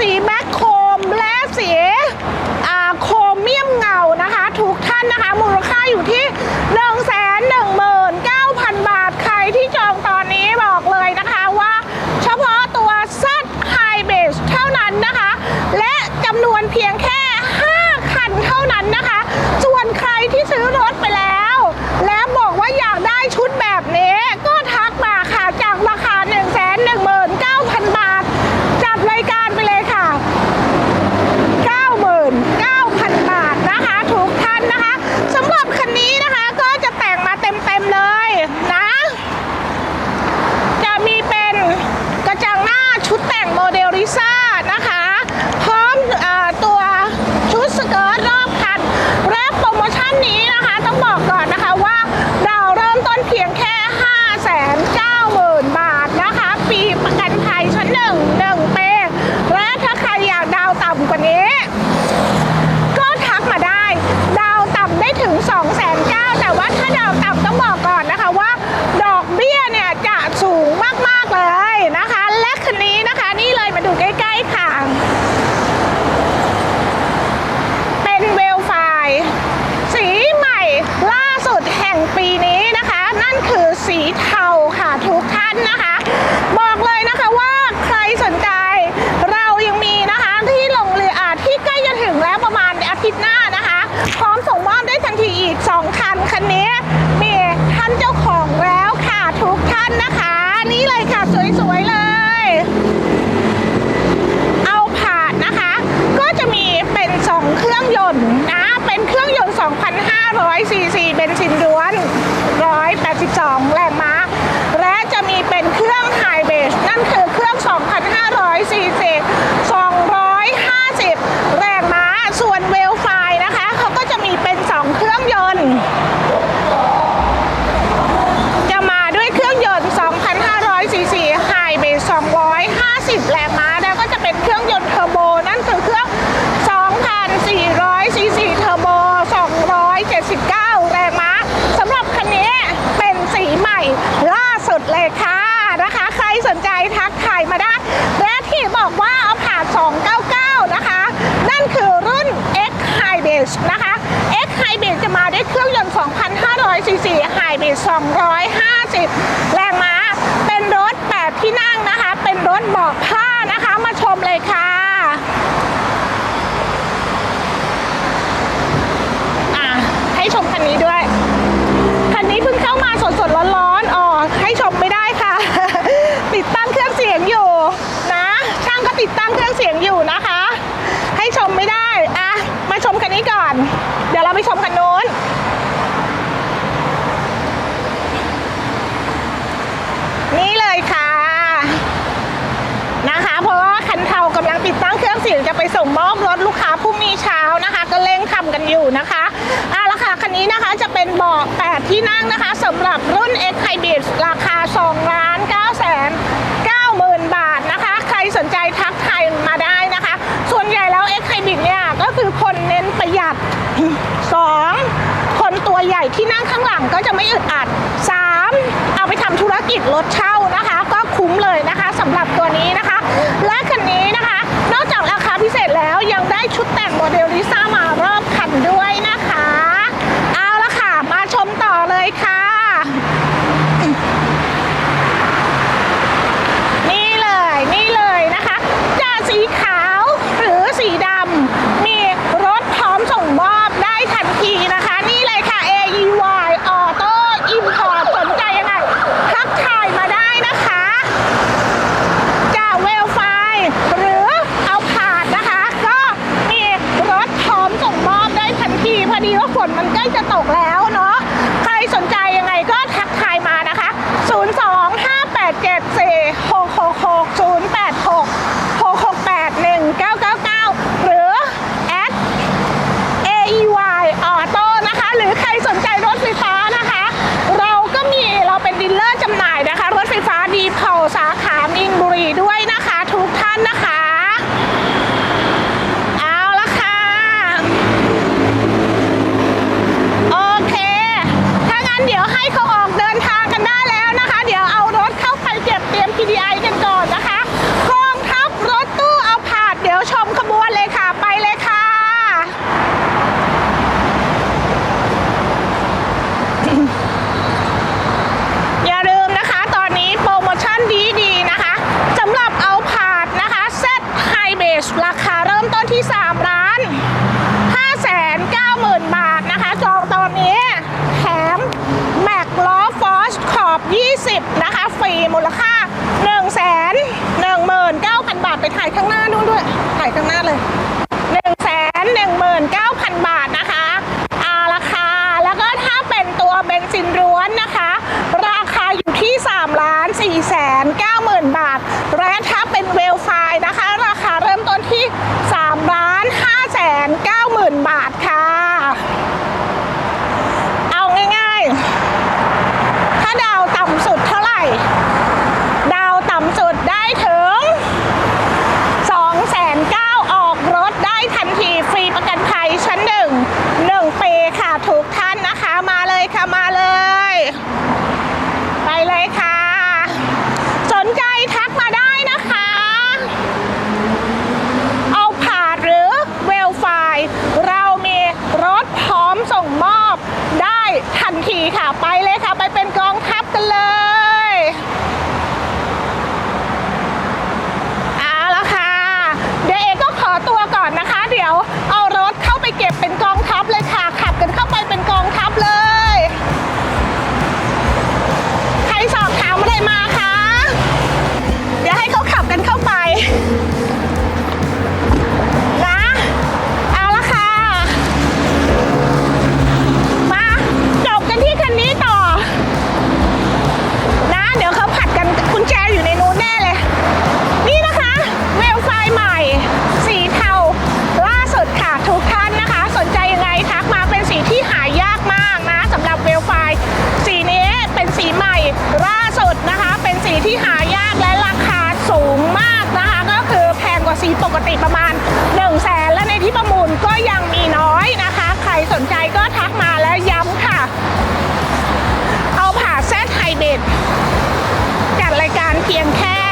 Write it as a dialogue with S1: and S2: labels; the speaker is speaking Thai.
S1: สี 250 แรงม้า เป็นรถแบบที่นั่งนะคะ เป็นรถเบาะผ้านะคะ มาชมเลยค่ะอะ ให้ชมคันนี้ด้วย คันนี้เพิ่งเข้ามาสดๆร้อนๆ อ๋อ ให้ชมไม่ได้ค่ะ ติดตั้งเครื่องเสียงอยู่นะ ช่างก็ติดตั้งเครื่องเสียงอยู่นะคะ ให้ชมไม่ได้ อะ มาชมคันนี้ก่อน เดี๋ยวเราไปชมคันนู้น ส่งมอบรถลูกค้าผู้มีเช้านะคะ ก็เร่งทำกันอยู่นะคะอ่าราคาคันนี้นะคะจะเป็นเบาะ8ที่นั่งนะคะ สำหรับรุ่น X Hybrid ราคา2ล้าน9แสน9 0 0 0 บาทนะคะ ใครสนใจทักทายมาได้นะคะ ส่วนใหญ่แล้ว X Hybrid เนี่ยก็คือคนเน้นประหยัด 2. คนตัวใหญ่ที่นั่งข้างหลังก็จะไม่อึดอัด 3. เอาไปทำธุรกิจรถเช่า ว่าฝนมันใกล้จะตกแล้วเนาะ ใครสนใจยังไงก็ ไอ้กันก่อนนะคะกองทัพรถตู้เอาผาดเดี๋ยวชมขบวนเลยค่ะไปเลยค่ะ อย่าลืมนะคะตอนนี้โปรโมชั่นดีๆนะคะสำหรับเอาผาดนะคะเซ็ตไฮเบสราคาเริ่มต้นที่ 3 ข้างหน้านู้นด้วยถ่ายข้างหน้าเลย 点开